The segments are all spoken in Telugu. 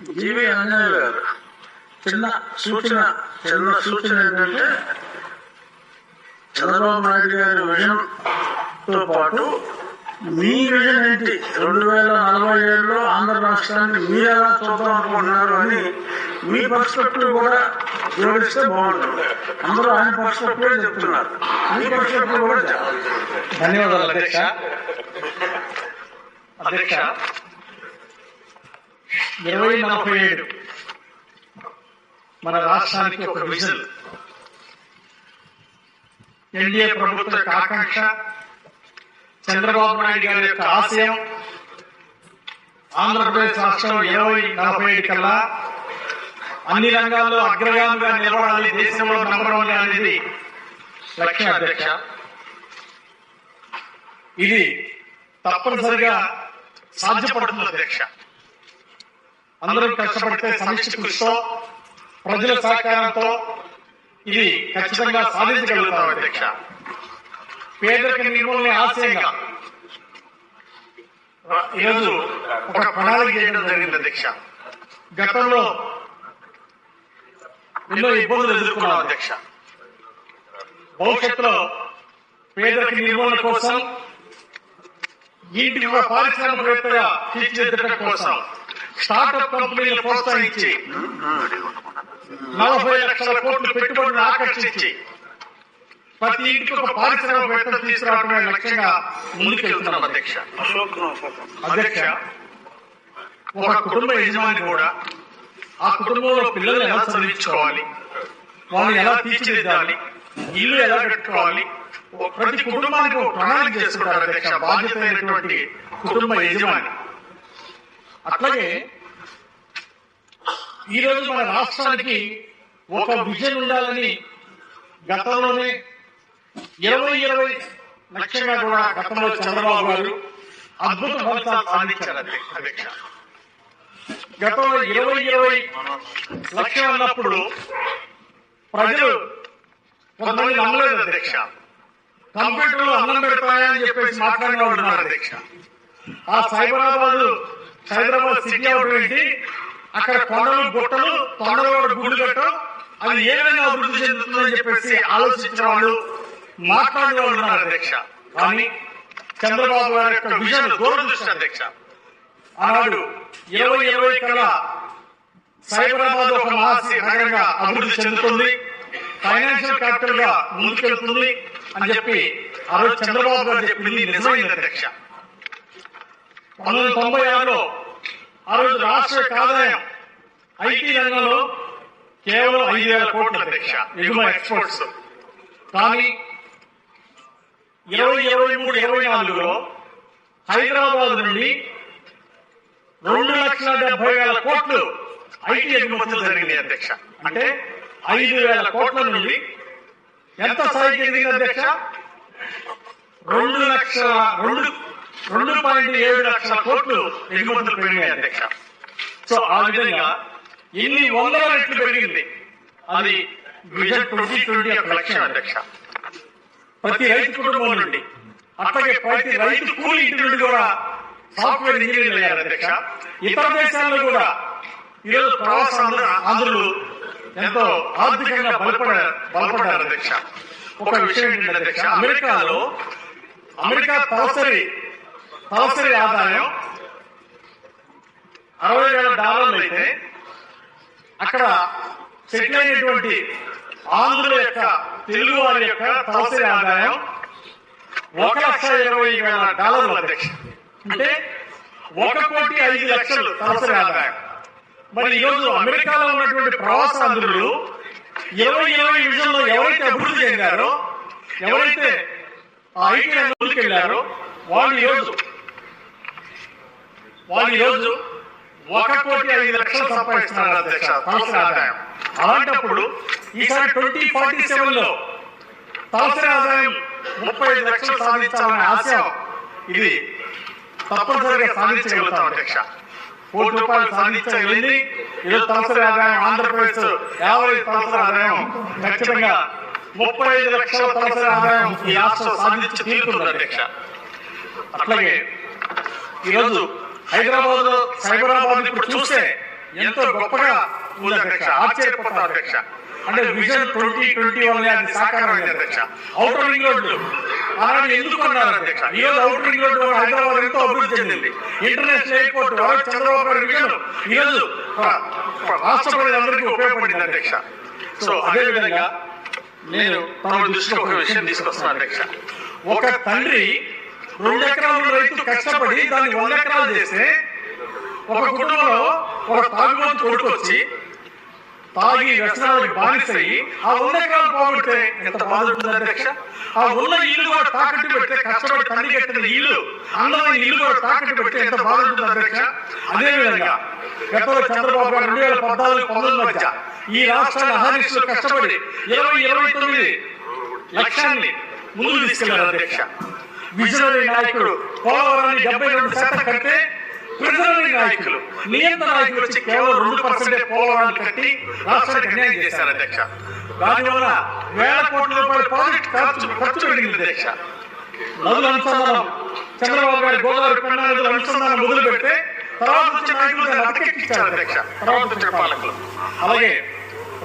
జీవి అంజనేయులు గారు చిన్న సూచన చిన్న సూచన ఏంటంటే చంద్రబాబు నాయుడు గారి విజన్తో పాటు మీ విజన్ ఏంటి? రెండు వేల నలభై ఏడులో ఆంధ్ర రాష్ట్రాన్ని మీరు ఎలా చూద్దాం అనుకుంటున్నారు అని మీ పర్స్పెక్టివ్ కూడా జోడిస్తే బాగుంటుంది. అందరూ ఆయన పర్స్పెక్టివ్ చెప్తున్నారు. మీ పర్స్పెక్టివ్ కూడా చెప్పాలి ధన్యవాదాలు అధ్యక్ష. అధ్యక్ష ఇరవై నలభై ఏడు. మన రాష్ట్రానికి ఒక విజన్. ఎన్డీఏ ప్రభుత్వ ఆకాంక్ష చంద్రబాబు నాయుడు గారి యొక్క ఆశయం. ఆంధ్రప్రదేశ్ రాష్ట్రం ఇరవై నలభై ఏడు కల్లా అన్ని రంగాల్లో అగ్రగామిగా నిలబడాలి. దేశంలో నంబర్ వన్ అనేది లక్ష్యం అధ్యక్ష. ఇది తప్పనిసరిగా సాధ్యపడుతుంది అధ్యక్ష. అందరం కష్టపడితే సమిష్టి కృషితో ప్రజల సహకారంతో ఇది ఖచ్చితంగా సాధించగలుగుతాం అధ్యక్ష. పేదరిక నిర్మూలన ఆశయంగా ఈరోజు ఒక ప్రణాళిక చేయడం జరిగింది అధ్యక్ష. గతంలో ఎన్నో ఇబ్బందులు ఎదుర్కొన్నాం అధ్యక్ష. భవిష్యత్తులో పేదరిక నిర్మూలన కోసం ఒక పారిశ్రామికవేత్తగా తీర్చిదిద్దడం కోసం స్టార్టప్ కంపెనీలు ప్రోత్సహించి నలభై లక్షల కోట్ల పెట్టుబడులను ఆకర్షించి ప్రతి ఇంటికి ఒక పారిశ్రామికవేత్తలు తీసుకురావడమే లక్ష్యంగా ముందుకెళ్తున్నాం అధ్యక్ష. అధ్యక్ష. ఒక కుటుంబ యజమాని కూడా ఆ కుటుంబంలో పిల్లల్ని ఎలా చదివించుకోవాలి? వాళ్ళని ఎలా తీర్చిదిద్దాలి? ఇల్లు ఎలా కట్టుకోవాలి? ఓ ప్రతి కుటుంబానికి ఒక ప్రణాళిక చేసుకుంటారు అధ్యక్ష. బాధ్యత అయినటువంటి కుటుంబ యజమాని. అట్లాగే ఈ రోజు మన రాష్ట్రానికి ఒక విజన్ ఉండాలని గతంలోనే ఇరవై ఇరవై లక్ష్యంగా కూడా గతంలో చంద్రబాబు గారు అద్భుత ఫలితాలు సాధించారు. అధ్యక్ష గతంలో ఇరవై ఇరవై లక్ష్యం అన్నప్పుడు ప్రజలు కొంతమంది నమ్మలేదు అధ్యక్ష. కంప్యూటర్లో అన్నం పెడతాయని చెప్పేసి మాట్లాడిన వాళ్ళు ఉన్నారు అధ్యక్ష. ఆ సైబరాబాద్ హైదరాబాద్ సిటీ అవడం ఏంటి? అక్కడ కొండలు గుట్టలు తొండలు గుడ్లు కట్టం అది ఏ విధంగా అభివృద్ధి చెందుతుందని చెప్పేసి ఆలోచించిన వాళ్ళు మాట్లాడిన వాళ్ళు ఉన్నారు అధ్యక్ష. కానీ చంద్రబాబు గారి యొక్క విజన్ దూరదృష్టి అధ్యక్ష. ఆనాడు ఇరవై ఇరవై కల్లా సైబరాబాద్ ఒక మహాసి నగరంగా అభివృద్ధి చెందుతుంది. ఫైనాన్షియల్ క్యాపిటల్గా ముందుకెళ్తుంది అని చెప్పి ఆ రోజు చంద్రబాబు గారు చెప్పింది నిజమైంది అధ్యక్ష. పంతొమ్మిది తొంభై ఆరులో ఆ రోజు రాష్ట్ర ఆదాయం ఐటీ రంగంలో కేవలం ఐదు వేల కోట్ల అధ్యక్ష ఎగుమ ఎక్స్పోర్ట్స్. కానీ ఇరవై ఇరవై మూడు ఇరవై నాలుగులో హైదరాబాద్ నుండి రెండు లక్షల డెబ్బై వేల కోట్లు ఐటీ ఎగుమతులు జరిగినాయి అధ్యక్ష. అంటే ఐదు వేల కోట్ల నుండి ఎంత స్థాయికి ఎదిగింది అధ్యక్ష? రెండు లక్షల రెండు రెండు పాయింట్ ఏడు లక్షల కోట్లు ఎగుమతులు పెరిగినాయి అధ్యక్ష. సో ఆ విధంగా ఎన్ని వందల రెట్లు పెరిగింది. అది విజన్ ట్వంటీ ట్వంటీ యొక్క లక్ష్యం అధ్యక్ష. ప్రతి రైతు కుటుంబం నుండి అట్లాగే ప్రతి రైతు కూలి ఇంటి నుండి కూడా సాఫ్ట్వేర్ ఇంజనీర్లు అయ్యారు అధ్యక్ష. ఇతర దేశాల్లో కూడా ఈరోజు ప్రవాస ఆంధ్ర- ఆంధ్రులు ఎంతో ఆర్థికంగా బలపడారు బలపడ్డారు అధ్యక్ష. ఒక విషయం ఏంటంటే అధ్యక్ష అమెరికాలో అమెరికా తలసరి తలసరి ఆదాయం అరవై వేల డాలర్లు అయితే అక్కడ సెటిల్ అయినటువంటి ఆంధ్రుల యొక్క తెలుగు వారి యొక్క తలసరి ఆదాయం ఒక లక్ష ఇరవై వేల డాలర్లు అధ్యక్ష. అంటే ఒక కోటి ఐదు లక్షలు తలసరి ఆదాయం మరి ఈరోజు అమెరికాలో ఉన్నటువంటి ప్రవాసాంధ్రులు ఇరవై ఇరవై విజన్లో ఎవరైతే అభివృద్ధి చెందారో ఎవరైతే ఆ ఐటీ రంగంలోకి వెళ్ళారో వాళ్ళు ఈరోజు వాళ్ళు ఈరోజు ఒక కోటి ఐదు లక్షలు సంపాదిస్తున్నారు అధ్యక్ష. తలసరి ఆదాయం. అలాంటప్పుడు ఈసారి ట్వంటీ ఫార్టీ సెవెన్లో తలసరి ఆదాయం ముప్పై ఐదు లక్షలు సాధించాలనే ఆశయం ఇది తప్పనిసరిగా సాధించగలుగుతాం అధ్యక్ష. కోటి రూపాయలు సాధించగలిగింది ఈరోజు తలసరి ఆదాయం ఆంధ్రప్రదేశ్ యాభై తలసరి ఆదాయం ఖచ్చితంగా ముప్పై ఐదు లక్షల తలసరి ఆదాయం ఈ రాష్ట్రం సాధించి తీరుతుంది అధ్యక్ష. అట్లాగే ఈరోజు హైదరాబాద్లో సైబరాబాద్ ఇప్పుడు చూస్తే ఎంతో గొప్పగా ఉంది అధ్యక్ష ఆశ్చర్యపోతాం అధ్యక్ష. అంటే విజన్ ట్వంటీ ట్వంటీ వన్ అది సాకారం అయింది అధ్యక్ష. అవుటర్ రింగ్ రోడ్లు. అలాంటి ఎందుకు అన్నారు అధ్యక్ష? ఈ రోజు అవుటర్ రింగ్ రోడ్డు వల్ల హైదరాబాద్ ఎంతో అభివృద్ధి చెందింది. ఇంటర్నేషనల్ ఎయిర్పోర్ట్ వల్ల చంద్రబాబు గారి విజన్. ఈ రోజు ప్ర- ప్ర- రాష్ట్ర ప్రజలందరికీ ఉపయోగపడింది అధ్యక్ష. సో అదే విధంగా నేను తమ దృష్టికి ఒక విషయం తీసుకొస్తాను అధ్యక్ష. ఒక తండ్రి రెండు ఎకరాలు రైతు కష్టపడి దాన్ని వంద ఎకరాలు చేస్తే ఒక కుటుంబంలో ఒక తాగుబోతు కొడుకు వచ్చి తాగి వ్యసనాలకు బానిసయ్యి ఆ వంద ఎకరాలు పోగొడితే ఎంత బాధ ఉంటుంది అధ్యక్ష? ఆ ఉన్న ఇల్లు కూడా తాకట్టు పెడితే కష్టపడి తండ్రి కట్టిన ఇల్లు అందమైన ఇల్లు కూడా తాకట్టు పెడితే ఎంత బాధ ఉంటుంది అధ్యక్ష? అదేవిధంగా గతంలో చంద్రబాబు గారు రెండు వేల పద్నాలుగు పంతొమ్మిది మధ్య ఈ రాష్ట్రాన్ని అహర్నిశలు కష్టపడి ఇరవై ఇరవై తొమ్మిది లక్ష్యాన్ని ముందుకు తీసుకెళ్ళారు అధ్యక్ష. విజనరీ నాయకుడు పోలవరాన్ని డెబ్బై రెండు శాతం కడితే ప్రిజనరీ నాయకులు. నియంత్ర నాయకులు వచ్చి కేవలం రెండు పర్సెంటే పోలవరాన్ని కట్టి రాష్ట్రానికి అన్యాయం చేశారు అధ్యక్ష. దానివల్ల వేల కోట్ల రూపాయల ప్రాజెక్ట్ ఖర్చు ఖర్చు పెరిగింది అధ్యక్ష. నదుల అనుసంధానం చంద్రబాబు గారి గోదావరి పెన్నా నదుల అనుసంధానం మొదలు పెడితే తర్వాత వచ్చిన నాయకులు అటకెక్కించారు అధ్యక్ష. తర్వాత వచ్చిన పాలకులు. అలాగే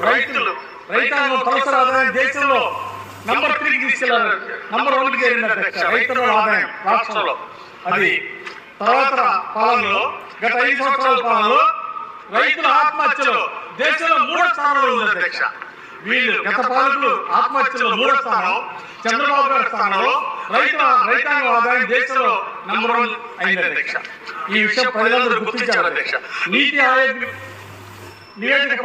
రైతులు రైతాంగం తలసరి ఆదాయం దేశంలో నంబర్ త్రీకి తీసుకెళ్ళారు నంబర్ వన్కి రైతుల ఆదాయం రాష్ట్రంలో. అది తర్వాత పాలనలో గత ఐదు సంవత్సరాల పాలనలో రైతుల ఆత్మహత్యలో దేశంలో మూడో స్థానంలో ఉంది అధ్యక్ష. వీళ్ళు గత పాలకులు ఆత్మహత్యలో మూడో స్థానం చంద్రబాబు గారి స్థానంలో రైతుల రైతాంగ ఆదాయం దేశంలో నంబర్ వన్ అయింది అధ్యక్ష. ఈ విషయం ప్రజలందరూ గుర్తించారు అధ్యక్ష. నీతి ఆయోగ్ నివేదిక